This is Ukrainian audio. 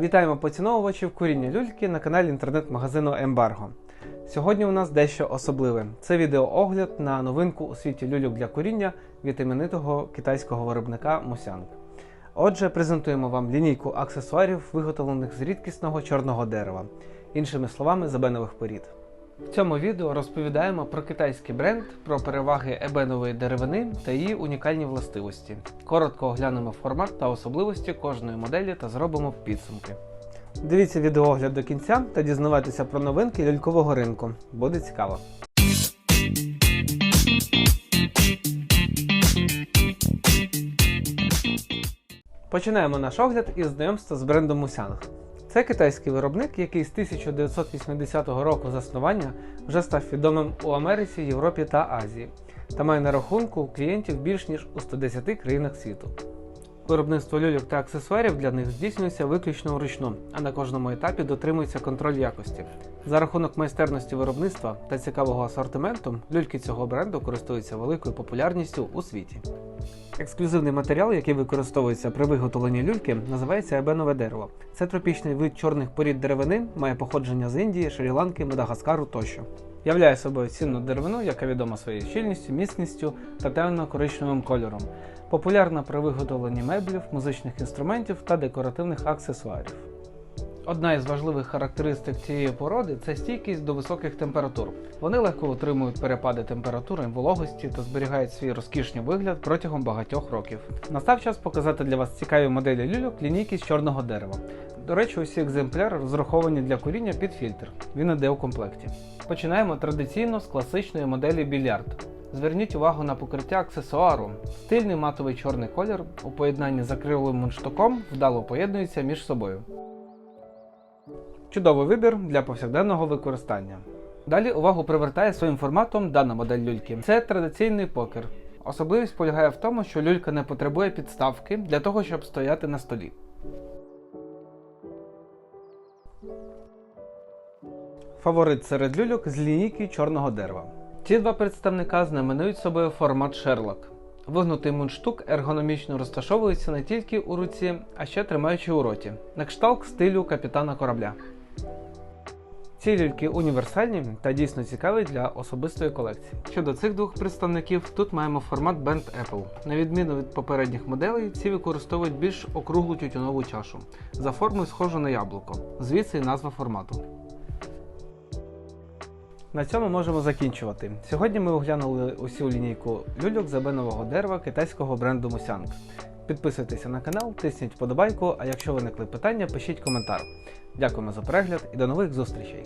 Вітаємо поціновувачів куріння люльки на каналі інтернет-магазину Ембарго. Сьогодні у нас дещо особливе. Це відеоогляд на новинку у світі люльок для куріння від іменитого китайського виробника Мусянг. Отже, презентуємо вам лінійку аксесуарів, виготовлених з рідкісного чорного дерева, іншими словами, забенових порід. В цьому відео розповідаємо про китайський бренд, про переваги ебенової деревини та її унікальні властивості. Коротко оглянемо формат та особливості кожної моделі та зробимо підсумки. Дивіться відеоогляд до кінця та дізнавайтеся про новинки лялькового ринку. Буде цікаво. Починаємо наш огляд із знайомства з брендом Мусянг. Це китайський виробник, який з 1980 року заснування вже став відомим у Америці, Європі та Азії та має на рахунку клієнтів більш ніж у 110 країнах світу. Виробництво люльок та аксесуарів для них здійснюється виключно вручну, а на кожному етапі дотримується контроль якості. За рахунок майстерності виробництва та цікавого асортименту, люльки цього бренду користуються великою популярністю у світі. Ексклюзивний матеріал, який використовується при виготовленні люльки, називається ебенове дерево. Це тропічний вид чорних порід деревини, має походження з Індії, Шрі-Ланки, Мадагаскару тощо. Являє собою цінну деревину, яка відома своєю щільністю, міцністю та темно-коричневим кольором. Популярна при виготовленні меблів, музичних інструментів та декоративних аксесуарів. Одна із важливих характеристик цієї породи це стійкість до високих температур. Вони легко утримують перепади температури, вологості та зберігають свій розкішний вигляд протягом багатьох років. Настав час показати для вас цікаві моделі люльок лінійки з чорного дерева. До речі, усі екземпляри розраховані для куріння під фільтр. Він іде у комплекті. Починаємо традиційно з класичної моделі більярд. Зверніть увагу на покриття аксесуару. Стильний матовий чорний колір у поєднанні з акриловим мундштуком вдало поєднується між собою. Чудовий вибір для повсякденного використання. Далі увагу привертає своїм форматом дана модель люльки. Це традиційний покер. Особливість полягає в тому, що люлька не потребує підставки для того, щоб стояти на столі. Фаворит серед люльок з лінійки чорного дерева. Ці два представника знаменують собою формат Шерлок. Вигнутий мундштук ергономічно розташовується не тільки у руці, а ще тримаючи у роті, на кшталт стилю капітана корабля. Ці люльки універсальні та дійсно цікаві для особистої колекції. Щодо цих двох представників, тут маємо формат Bent Apple. На відміну від попередніх моделей, ці використовують більш округлу тютюнову чашу за формою схожу на яблуко, звідси і назва формату. На цьому можемо закінчувати. Сьогодні ми оглянули усю лінійку люльок з абенового дерева китайського бренду Мусянг. Підписуйтеся на канал, тисніть вподобайку, а якщо виникли питання, пишіть коментар. Дякуємо за перегляд і до нових зустрічей!